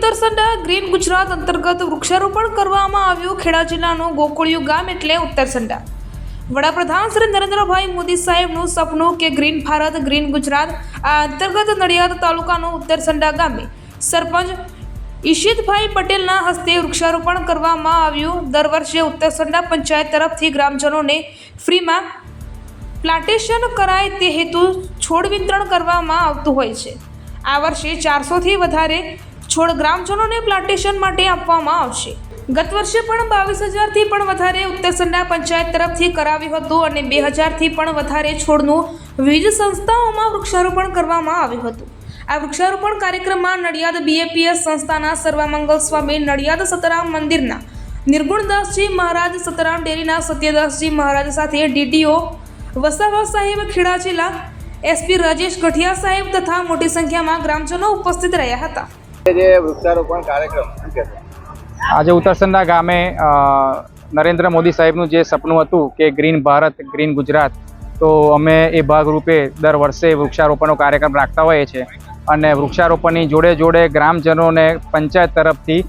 Uttarsanda green Gujarat અંતર્ગત વૃક્ષારોપણ કરવામાં આવ્યું. ખેડા જિલ્લાનું ગોકુળિયું ગામ એટલે ઉત્તરસંડા. વડાપ્રધાન શ્રી નરેન્દ્રભાઈ મોદી સાહેબનું સપનું કે ગ્રીન ભારત, ગ્રીન ગુજરાત, આ અંતર્ગત નડિયાદ તાલુકાનું ઉત્તરસંડા ગામે. સરપંચ ઈશિતભાઈ પટેલના હસ્તે વૃક્ષારોપણ કરવામાં આવ્યું. દર વર્ષે ઉત્તરસંડા પંચાયત તરફથી ગ્રામજનોને ફ્રીમાં પ્લાન્ટેશન કરાય તે હેતુ છોડ વિતરણ કરવામાં આવતું હોય છે. આ વર્ષે ચારસોથી વધારે છોડ ગ્રામજનોને પ્લાન્ટેશન માટે આપવામાં આવશે. ગત વર્ષે પણ બાવીસ હજારથી પણ વધારે ઉત્તરસંડા પંચાયત તરફથી કરાવ્યું હતું અને બે હજારથી પણ વધારે છોડનું વિવિધ સંસ્થાઓમાં વૃક્ષારોપણ કરવામાં આવ્યું હતું. આ વૃક્ષારોપણ કાર્યક્રમમાં નડિયાદ બીએપીએસ સંસ્થાના સર્વમંગલ સ્વામી, નડિયાદ સતરામ મંદિરના નિર્ગુણદાસજી મહારાજ, સતરામ ડેરીના સત્યદાસજી મહારાજ સાથે ડીટીઓ વસાવા સાહેબ ખેડા જિલ્લા એસપી રાજેશ ગઠિયા સાહેબ તથા મોટી સંખ્યામાં ગ્રામજનો ઉપસ્થિત રહ્યા હતા. જે વૃક્ષારોપણ કાર્યક્રમ આજે ઉત્તરસંડા ગામે નરેન્દ્ર મોદી સાહેબનું જે સપનું હતું કે ગ્રીન ભારત, ગ્રીન ગુજરાત, તો અમે એ ભાગરૂપે દર વર્ષે વૃક્ષારોપણનો કાર્યક્રમ રાખતા હોઈએ છીએ. અને વૃક્ષારોપણની જોડે જોડે ગ્રામજનોને પંચાયત તરફથી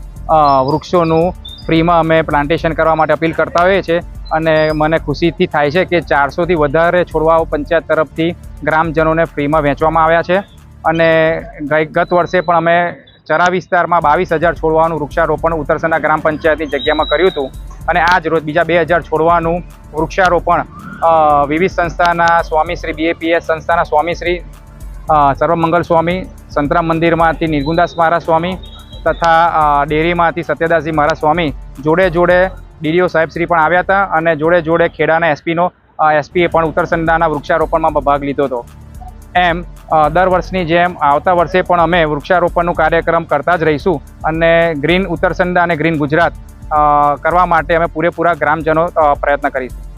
વૃક્ષોનું ફ્રીમાં અમે પ્લાન્ટેશન કરવા માટે અપીલ કરતા હોઈએ છીએ. અને મને ખુશીથી થાય છે કે ચારસોથી વધારે છોડવાઓ પંચાયત તરફથી ગ્રામજનોને ફ્રીમાં વેચવામાં આવ્યા છે. અને ગઈ, ગત વર્ષે પણ અમે ચરા વિસ્તારમાં બાવીસ હજાર છોડવાનું વૃક્ષારોપણ ઉત્તરસંડા ગ્રામ પંચાયતની જગ્યામાં કર્યું હતું. અને આજ રોજ બીજા બે હજાર છોડવાનું વૃક્ષારોપણ વિવિધ સંસ્થાના સ્વામીશ્રી બીએપીએસ સંસ્થાના સ્વામીશ્રી સર્વમંગલ સ્વામી, સંતરામ મંદિરમાંથી નિર્ગુંદાસ મહારાજ સ્વામી તથા ડેરીમાંથી સત્યદાસજી મહારાજ સ્વામી જોડે જોડે ડીડીઓ સાહેબશ્રી પણ આવ્યા હતા અને જોડે જોડે ખેડાના એસપીનો એસપીએ પણ ઉત્તરસંડાના વૃક્ષારોપણમાં ભાગ લીધો હતો. એમ દર વર્ષની જેમ આવતા વર્ષે પણ અમે વૃક્ષારોપણનું કાર્યક્રમ કરતા જ રહીશું અને ગ્રીન ઉત્તરસંડા અને ગ્રીન ગુજરાત કરવા માટે અમે પૂરેપૂરા ગ્રામજનો પ્રયત્ન કરીશું.